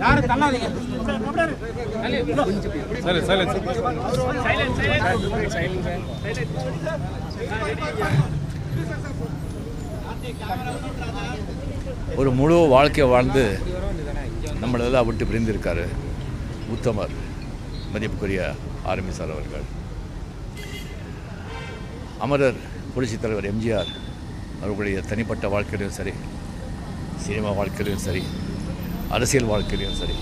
யாரும் தள்ளாதீங்க சரி ஒரு முழு வாழ்க்கை வாழ்ந்து நம்மளெல்லாம் விட்டு பிரிந்திருக்காரு உத்தமர் மதிப்புக்குரிய ஆர்மி சார் அவர்கள். அமரர் புரட்சித் தலைவர் எம்ஜிஆர் அவர்களுடைய தனிப்பட்ட வாழ்க்கையிலும் சரி சினிமா வாழ்க்கையிலும் சரி அரசியல் வாழ்க்கையிலும் சரி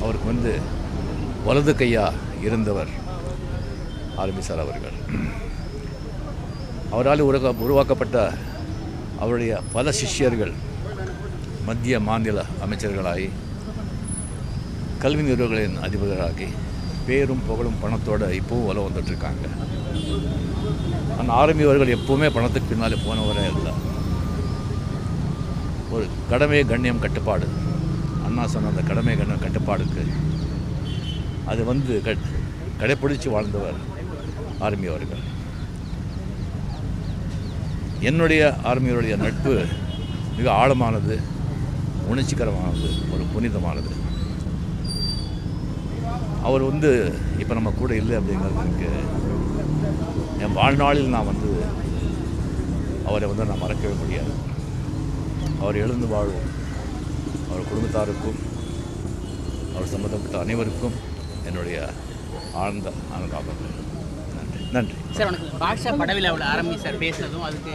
அவருக்கு வந்து வலது கையாக இருந்தவர் ஆர்மி சார் அவர்கள். அவரால் உருவா உருவாக்கப்பட்ட அவருடைய பல சிஷ்யர்கள் மத்திய மாநில அமைச்சர்களாகி கல்வி நிறுவனங்களின் அதிபர்களாகி பேரும் புகழும் பணத்தோடு இப்போவும் வலம் வந்துட்டுருக்காங்க அந்த ஆர்மி அவர்கள் எப்போவுமே பணத்துக்கு பின்னாலே போனவரே இல்லை. ஒரு கடமை கண்ணியம் கட்டுப்பாடு. அண்ணா சொன்ன அந்த கடமை கண்ணியம் கட்டுப்பாடுக்கு அது வந்து க கடைப்பிடிச்சு வாழ்ந்தவர் ஆர்மி அவர்கள். என்னுடைய ஆர்மியருடைய நட்பு மிக ஆழமானது உணர்ச்சிகரமானது ஒரு புனிதமானது. அவர் வந்து இப்போ நம்ம கூட இல்லை அப்படிங்கிறது எனக்கு வாழ்நாளில் நான் வந்து அவரை வந்து நான் மறக்கவே முடியாது. அவர் எழுந்து வாழும் அவர் குடும்பத்தாருக்கும் அவர் சம்பந்தப்பட்ட அனைவருக்கும் என்னுடைய ஆழ்ந்த அனுதாபங்கள். நன்றி. நன்றி. சார் வணக்கம் பாஷா படவிழாவில் ஆரம்பி சார் பேசுனதும் அதுக்கு